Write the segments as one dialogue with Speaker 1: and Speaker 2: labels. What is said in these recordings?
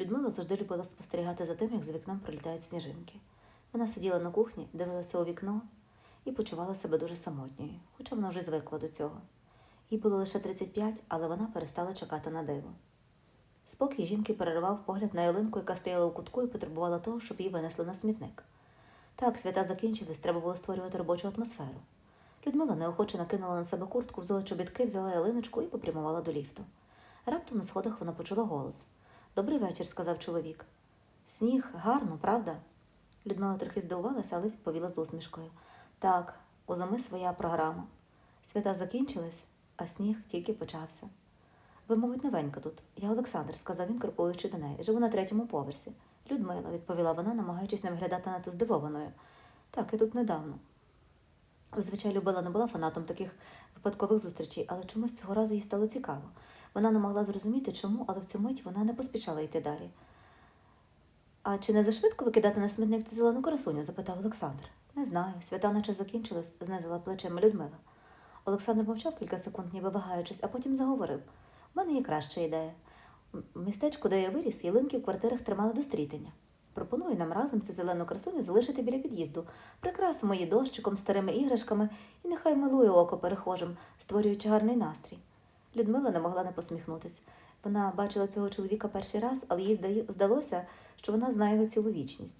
Speaker 1: Людмила завжди любила спостерігати за тим, як за вікном пролітають сніжинки. Вона сиділа на кухні, дивилася у вікно і почувала себе дуже самотньою, хоча вона вже звикла до цього. Їй було лише 35, але вона перестала чекати на диво. Спокій жінки переривав погляд на ялинку, яка стояла у кутку і потребувала того, щоб її винесли на смітник. Так, свята закінчились, треба було створювати робочу атмосферу. Людмила неохоче накинула на себе куртку, взяла чобітки, взяла ялиночку і попрямувала до ліфту. Раптом на сходах вона почула голос. Добрий вечір, сказав чоловік. Сніг, гарно, правда? Людмила трохи здивувалася, але відповіла з усмішкою. Так, у зими своя програма. Свята закінчились, а сніг тільки почався. Ви, мабуть, новенька тут. Я Олександр, сказав він, крокуючи до неї. Живу на третьому поверсі. Людмила, відповіла вона, намагаючись не виглядати надто здивованою. Так, я тут недавно. Зазвичай Любила не була фанатом таких випадкових зустрічей, але чомусь цього разу їй стало цікаво. Вона не могла зрозуміти, чому, але в цю мить вона не поспішала йти далі. А чи не зашвидко викидати на смітник цю зелену красуню? запитав Олександр. Не знаю, свята наче закінчилась, знизила плечима Людмила. Олександр мовчав кілька секунд, ніби вагаючись, а потім заговорив. У мене є краща ідея. В містечку, де я виріс, ялинки в квартирах тримали до стрітення. Пропоную нам разом цю зелену красуню залишити біля під'їзду, прикрасимо її дощиком, старими іграшками і нехай милує око перехожим, створюючи гарний настрій. Людмила не могла не посміхнутись. Вона бачила цього чоловіка перший раз, але їй здалося, що вона знає його цілу вічність.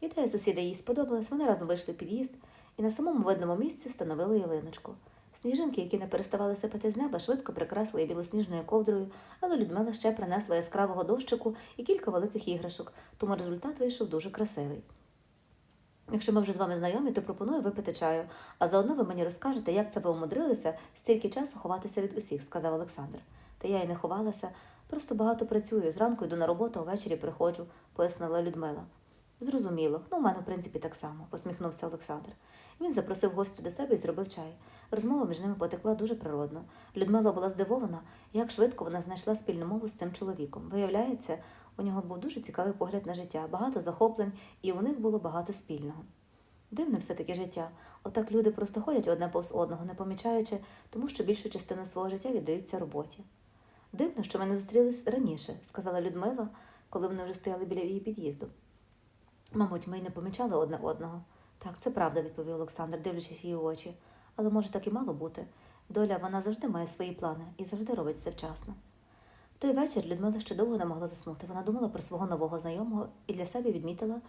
Speaker 1: Ідея сусіда їй сподобалась, вони разом вийшли в під'їзд і на самому видному місці встановили ялиночку. Сніжинки, які не переставали сипати з неба, швидко прикрасили білосніжною ковдрою, але Людмила ще принесла яскравого дощику і кілька великих іграшок, тому результат вийшов дуже красивий. Якщо ми вже з вами знайомі, то пропоную випити чаю, а заодно ви мені розкажете, як це ви умудрилися стільки часу ховатися від усіх, сказав Олександр. Та я й не ховалася, просто багато працюю. Зранку йду на роботу, а ввечері приходжу, пояснила Людмила. Зрозуміло, ну, у мене, в принципі, так само, посміхнувся Олександр. Він запросив гостю до себе і зробив чай. Розмова між ними потекла дуже природно. Людмила була здивована, як швидко вона знайшла спільну мову з цим чоловіком. Виявляється, у нього був дуже цікавий погляд на життя, багато захоплень, і у них було багато спільного. Дивне все-таки життя. Отак люди просто ходять одне повз одного, не помічаючи, тому що більшу частину свого життя віддаються роботі. Дивно, що ми не зустрілись раніше, сказала Людмила, коли вони вже стояли біля її під'їзду. Мабуть, ми й не помічали одне одного. Так, це правда, відповів Олександр, дивлячись її очі. Але може так і мало бути. Доля вона завжди має свої плани і завжди робить все вчасно. В той вечір Людмила ще довго не могла заснути. Вона думала про свого нового знайомого і для себе відмітила,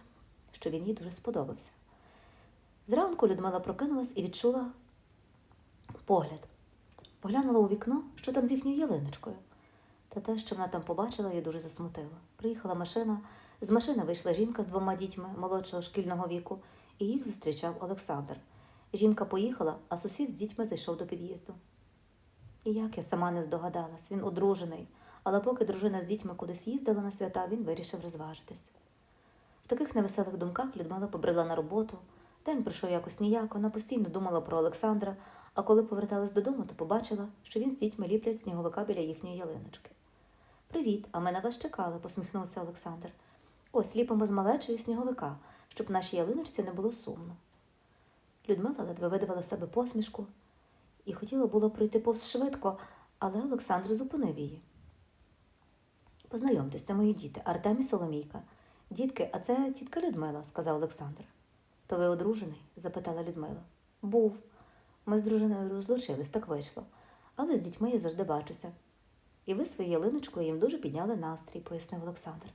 Speaker 1: що він їй дуже сподобався. Зранку Людмила прокинулась і відчула погляд. Поглянула у вікно, що там з їхньою ялиночкою. Та те, що вона там побачила, її дуже засмутило. Приїхала машина, з машини вийшла жінка з двома дітьми молодшого шкільного віку, і їх зустрічав Олександр. Жінка поїхала, а сусід з дітьми зайшов до під'їзду. І як я сама не здогадалась, він одружений, але поки дружина з дітьми кудись їздила на свята, він вирішив розважитись. В таких невеселих думках Людмила побрела на роботу. День пройшов якось ніяко, вона постійно думала про Олександра, а коли поверталась додому, то побачила, що він з дітьми ліплять сніговика біля їхньої ялиночки. Привіт, а ми на вас чекали, посміхнувся Олександр. Ось ліпимо з малечою сніговика, щоб нашій ялиночці не було сумно. Людмила ледве видавала себе посмішку і хотіла було пройти повз швидко, але Олександр зупинив її. Познайомтесь, це мої діти, Артем і Соломійка. Дітки, а це тітка Людмила, сказав Олександр. То ви одружений? запитала Людмила. Був. Ми з дружиною розлучились, так вийшло. Але з дітьми я завжди бачуся. І ви своєю ялиночкою їм дуже підняли настрій, пояснив Олександр.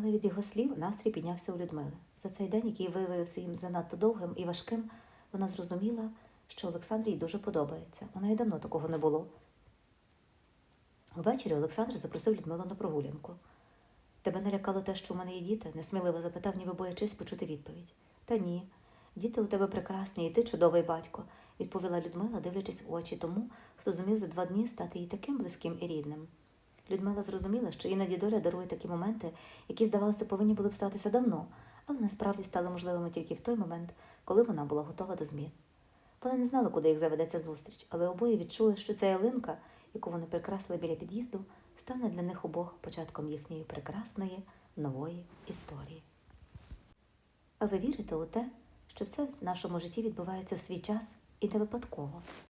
Speaker 1: Але від його слів настрій піднявся у Людмили. За цей день, який виявився їм занадто довгим і важким, вона зрозуміла, що Олександр їй дуже подобається. Вона й давно такого не було. Увечері Олександр запросив Людмилу на прогулянку. Тебе не лякало те, що у мене є діти? несміливо запитав, ніби боячись почути відповідь. Та ні. Діти у тебе прекрасні, і ти чудовий батько, відповіла Людмила, дивлячись в очі тому, хто зумів за два дні стати їй таким близьким і рідним. Людмила зрозуміла, що іноді доля дарує такі моменти, які, здавалося, повинні були б статися давно, але насправді стали можливими тільки в той момент, коли вона була готова до змін. Вони не знали, куди їх заведеться зустріч, але обоє відчули, що ця ялинка, яку вони прикрасили біля під'їзду, стане для них обох початком їхньої прекрасної нової історії. А ви вірите у те, що все в нашому житті відбувається в свій час і не випадково?